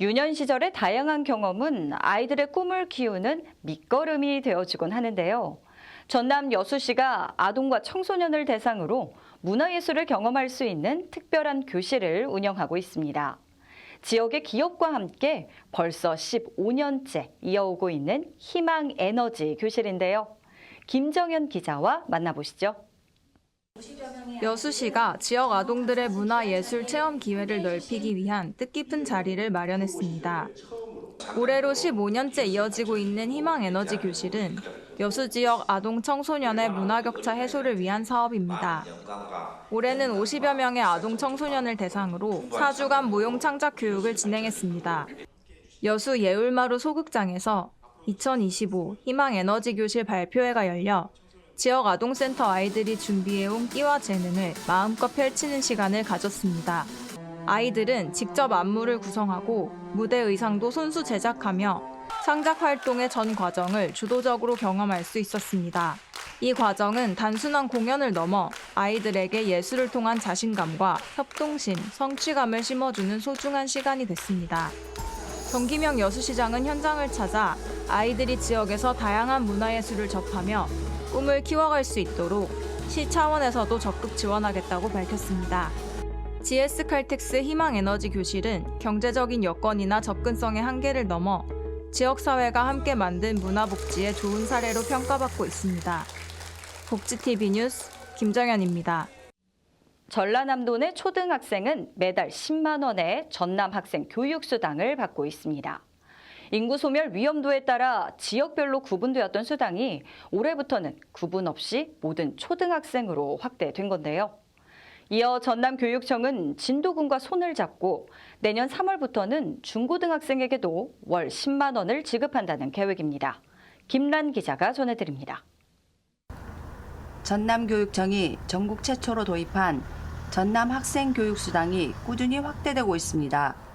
유년 시절의 다양한 경험은 아이들의 꿈을 키우는 밑거름이 되어주곤 하는데요. 전남 여수시가 아동과 청소년을 대상으로 문화예술을 경험할 수 있는 특별한 교실을 운영하고 있습니다. 지역의 기업과 함께 벌써 15년째 이어오고 있는 희망 에너지 교실인데요. 김정현 기자와 만나보시죠. 여수시가 지역 아동들의 문화예술 체험 기회를 넓히기 위한 뜻깊은 자리를 마련했습니다. 올해로 15년째 이어지고 있는 희망에너지 교실은 여수 지역 아동 청소년의 문화 격차 해소를 위한 사업입니다. 올해는 50여 명의 아동 청소년을 대상으로 4주간 무용 창작 교육을 진행했습니다. 여수 예울마루 소극장에서 2025 희망 에너지 교실 발표회가 열려 지역 아동센터 아이들이 준비해온 끼와 재능을 마음껏 펼치는 시간을 가졌습니다. 아이들은 직접 안무를 구성하고 무대 의상도 손수 제작하며 창작 활동의 전 과정을 주도적으로 경험할 수 있었습니다. 이 과정은 단순한 공연을 넘어 아이들에게 예술을 통한 자신감과 협동심, 성취감을 심어주는 소중한 시간이 됐습니다. 정기명 여수시장은 현장을 찾아 아이들이 지역에서 다양한 문화예술을 접하며 꿈을 키워갈 수 있도록 시 차원에서도 적극 지원하겠다고 밝혔습니다. GS 칼텍스 희망 에너지 교실은 경제적인 여건이나 접근성의 한계를 넘어 지역사회가 함께 만든 문화복지의 좋은 사례로 평가받고 있습니다. 복지TV 뉴스 김정현입니다. 전라남도 내 초등학생은 매달 10만 원의 전남 학생 교육 수당을 받고 있습니다. 인구 소멸 위험도에 따라 지역별로 구분되었던 수당이 올해부터는 구분 없이 모든 초등학생으로 확대된 건데요. 이어 전남교육청은 진도군과 손을 잡고 내년 3월부터는 중고등학생에게도 월 10만 원을 지급한다는 계획입니다. 김란 기자가 전해드립니다. 전남교육청이 전국 최초로 도입한 전남 학생교육수당이 꾸준히 확대되고 있습니다.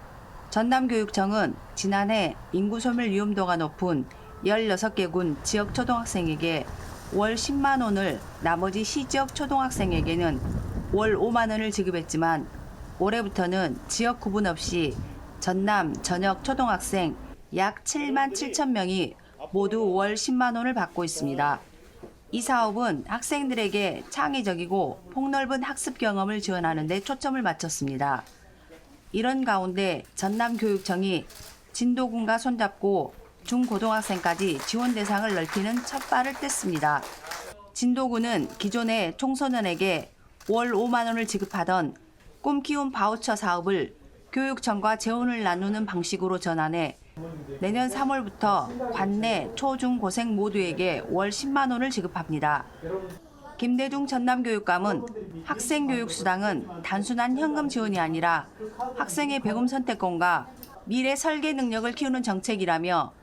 전남교육청은 지난해 인구 소멸 위험도가 높은 16개 군 지역 초등학생에게 월 10만 원을 나머지 시 지역 초등학생에게는 월 5만 원을 지급했지만 올해부터는 지역 구분 없이 전남 전역 초등학생 약 7만 7천 명이 모두 월 10만 원을 받고 있습니다. 이 사업은 학생들에게 창의적이고 폭넓은 학습 경험을 지원하는 데 초점을 맞췄습니다. 이런 가운데 전남교육청이 진도군과 손잡고 중고등학생까지 지원 대상을 넓히는 첫 발을 뗐습니다. 진도군은 기존에 청소년에게 월 5만 원을 지급하던 꿈키움 바우처 사업을 교육청과 재원을 나누는 방식으로 전환해 내년 3월부터 관내 초중 고생 모두에게 월 10만 원을 지급합니다. 김대중 전남교육감은 학생교육수당은 단순한 현금 지원이 아니라 학생의 배움 선택권과 미래 설계 능력을 키우는 정책이라며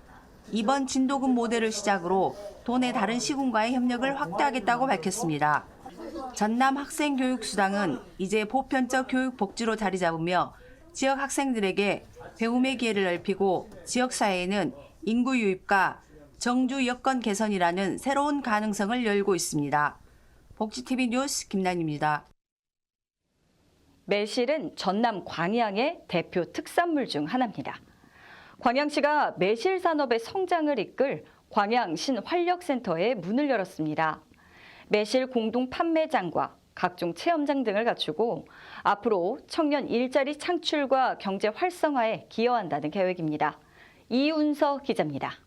이번 진도금 모델을 시작으로 도내 다른 시군과의 협력을 확대하겠다고 밝혔습니다. 전남 학생교육수당은 이제 보편적 교육 복지로 자리 잡으며 지역 학생들에게 배움의 기회를 넓히고 지역사회에는 인구 유입과 정주 여건 개선이라는 새로운 가능성을 열고 있습니다. 복지TV 뉴스 김란입니다. 매실은 전남 광양의 대표 특산물 중 하나입니다. 광양시가 매실 산업의 성장을 이끌 광양 신활력센터에 문을 열었습니다. 매실 공동 판매장과 각종 체험장 등을 갖추고 앞으로 청년 일자리 창출과 경제 활성화에 기여한다는 계획입니다. 이운서 기자입니다.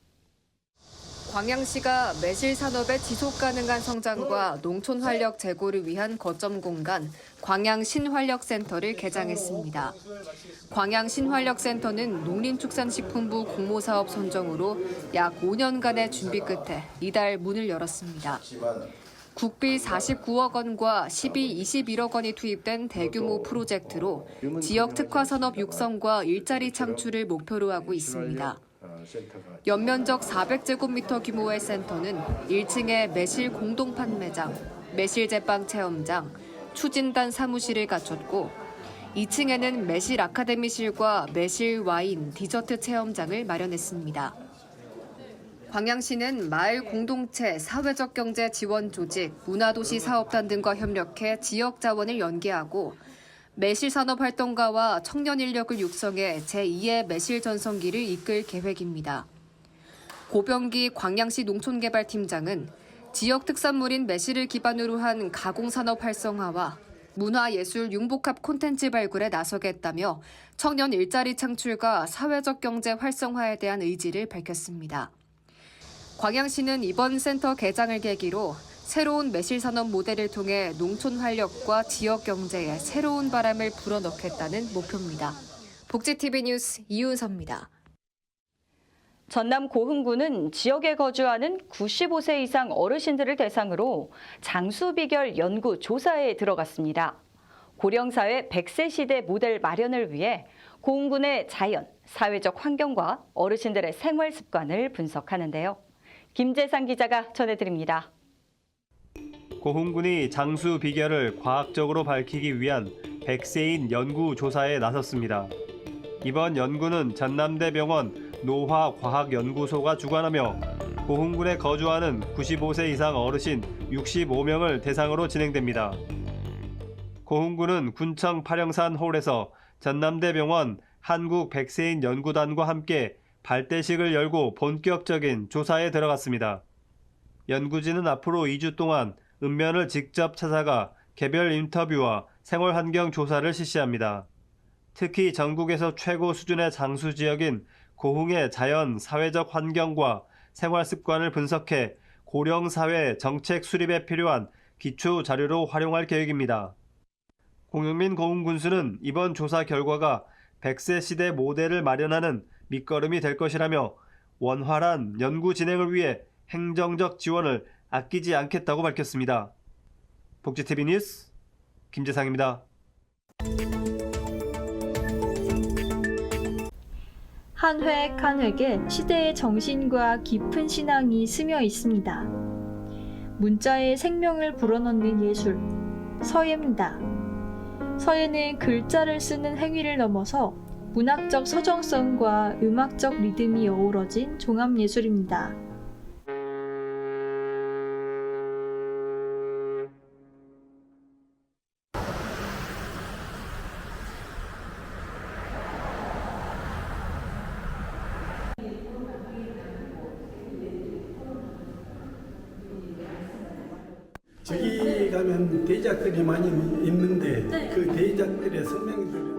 광양시가 매실 산업의 지속 가능한 성장과 농촌 활력 제고를 위한 거점 공간 광양 신활력센터를 개장했습니다. 광양 신활력센터는 농림축산식품부 공모사업 선정으로 약 5년간의 준비 끝에 이달 문을 열었습니다. 국비 49억 원과 12, 21억 원이 투입된 대규모 프로젝트로 지역 특화 산업 육성과 일자리 창출을 목표로 하고 있습니다. 연면적 400제곱미터 규모의 센터는 1층에 매실 공동 판매장, 매실 제빵 체험장, 추진단 사무실을 갖췄고 2층에는 매실 아카데미실과 매실 와인, 디저트 체험장을 마련했습니다. 광양시는 마을 공동체, 사회적 경제 지원 조직, 문화도시 사업단 등과 협력해 지역 자원을 연계하고 매실산업 활동가와 청년 인력을 육성해 제2의 매실 전성기를 이끌 계획입니다. 고병기 광양시 농촌개발팀장은 지역 특산물인 매실을 기반으로 한 가공산업 활성화와 문화예술 융복합 콘텐츠 발굴에 나서겠다며 청년 일자리 창출과 사회적 경제 활성화에 대한 의지를 밝혔습니다. 광양시는 이번 센터 개장을 계기로 새로운 매실산업 모델을 통해 농촌 활력과 지역 경제에 새로운 바람을 불어넣겠다는 목표입니다. 복지TV 뉴스 이윤서입니다. 전남 고흥군은 지역에 거주하는 95세 이상 어르신들을 대상으로 장수 비결 연구 조사에 들어갔습니다. 고령사회 100세 시대 모델 마련을 위해 고흥군의 자연, 사회적 환경과 어르신들의 생활 습관을 분석하는데요. 김재상 기자가 전해드립니다. 고흥군이 장수 비결을 과학적으로 밝히기 위한 100세인 연구 조사에 나섰습니다. 이번 연구는 전남대병원 노화과학연구소가 주관하며 고흥군에 거주하는 95세 이상 어르신 65명을 대상으로 진행됩니다. 고흥군은 군청 파령산 홀에서 전남대병원 한국 100세인 연구단과 함께 발대식을 열고 본격적인 조사에 들어갔습니다. 연구진은 앞으로 2주 동안 읍면을 직접 찾아가 개별 인터뷰와 생활 환경 조사를 실시합니다. 특히 전국에서 최고 수준의 장수 지역인 고흥의 자연, 사회적 환경과 생활 습관을 분석해 고령 사회 정책 수립에 필요한 기초 자료로 활용할 계획입니다. 공영민 고흥군수는 이번 조사 결과가 100세 시대 모델을 마련하는 밑거름이 될 것이라며 원활한 연구 진행을 위해 행정적 지원을 아끼지 않겠다고 밝혔습니다. 복지TV 뉴스 김재상입니다. 한 획 한 획에 시대의 정신과 깊은 신앙이 스며 있습니다. 문자에 생명을 불어넣는 예술, 서예입니다. 서예는 글자를 쓰는 행위를 넘어서 문학적 서정성과 음악적 리듬이 어우러진 종합예술입니다. 대작들이 많이 있는데 그 대작들의 설명들을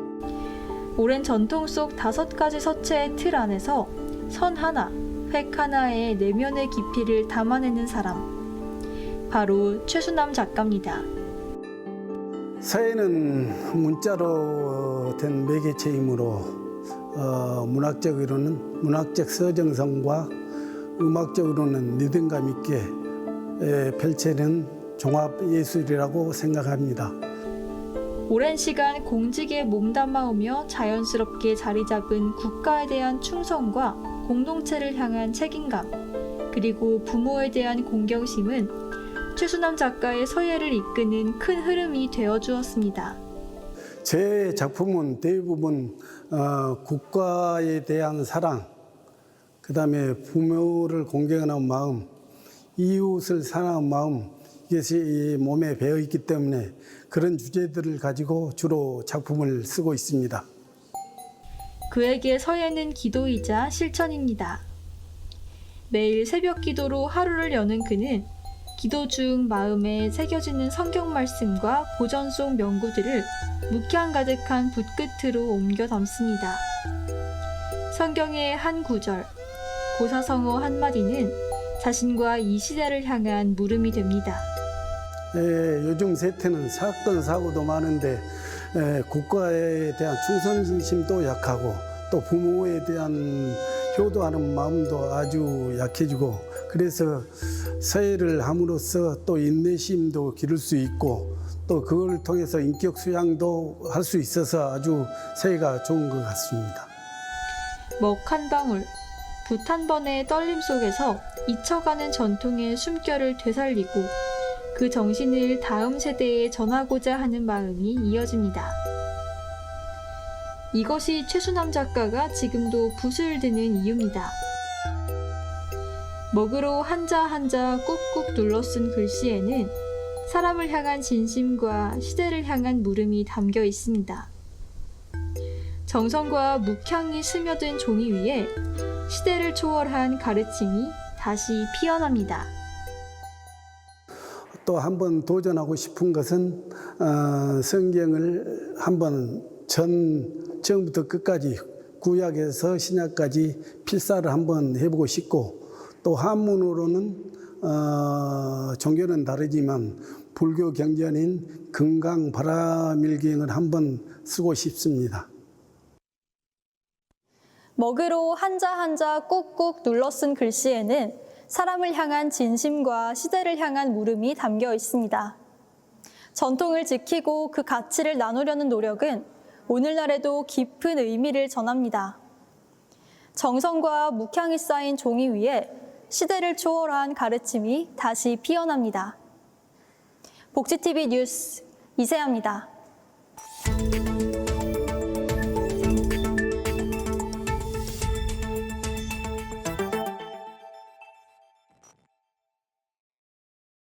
오랜 전통 속 다섯 가지 서체의 틀 안에서 선 하나, 획 하나의 내면의 깊이를 담아내는 사람. 바로 최수남 작가입니다. 서예는 문자로 된 매개체이므로 어, 문학적으로는 문학적 서정성과 음악적으로는 리듬감 있게 에, 펼쳐낸 종합 예술이라고 생각합니다. 오랜 시간 공직에 몸담아오며 자연스럽게 자리 잡은 국가에 대한 충성과 공동체를 향한 책임감, 그리고 부모에 대한 공경심은 최수남 작가의 서예를 이끄는 큰 흐름이 되어 주었습니다. 제 작품은 대부분 어, 국가에 대한 사랑, 그 다음에 부모를 공경하는 마음, 이웃을 사랑하는 마음, 이것이 이 몸에 배어 있기 때문에 그런 주제들을 가지고 주로 작품을 쓰고 있습니다. 그에게 서예는 기도이자 실천입니다. 매일 새벽 기도로 하루를 여는 그는 기도 중 마음에 새겨지는 성경 말씀과 보전 속 명구들을 묵향 가득한 붓끝으로 옮겨 담습니다. 성경의 한 구절, 고사성어 한마디는 자신과 이 시대를 향한 물음이 됩니다. 예, 요즘 세태는 사건 사고도 많은데 예, 국가에 대한 충성심도 약하고 또 부모에 대한 효도하는 마음도 아주 약해지고 그래서 서예를 함으로써 또 인내심도 기를 수 있고 또 그걸 통해서 인격 수양도 할 수 있어서 아주 서예가 좋은 것 같습니다. 먹 한 방울, 붓 한 번의 떨림 속에서 잊혀가는 전통의 숨결을 되살리고 그 정신을 다음 세대에 전하고자 하는 마음이 이어집니다. 이것이 최수남 작가가 지금도 붓을 드는 이유입니다. 먹으로 한자 한자 꾹꾹 눌러 쓴 글씨에는 사람을 향한 진심과 시대를 향한 물음이 담겨 있습니다. 정성과 묵향이 스며든 종이 위에 시대를 초월한 가르침이 다시 피어납니다. 또 한번 도전하고 싶은 것은 어, 성경을 한번 전 처음부터 끝까지 구약에서 신약까지 필사를 한번 해보고 싶고 또 한문으로는 어, 종교는 다르지만 불교 경전인 금강 바라밀경을 한번 쓰고 싶습니다. 먹으로 한자 한자 꾹꾹 눌러 쓴 글씨에는 사람을 향한 진심과 시대를 향한 물음이 담겨 있습니다. 전통을 지키고 그 가치를 나누려는 노력은 오늘날에도 깊은 의미를 전합니다. 정성과 묵향이 쌓인 종이 위에 시대를 초월한 가르침이 다시 피어납니다. 복지TV 뉴스 이세아입니다.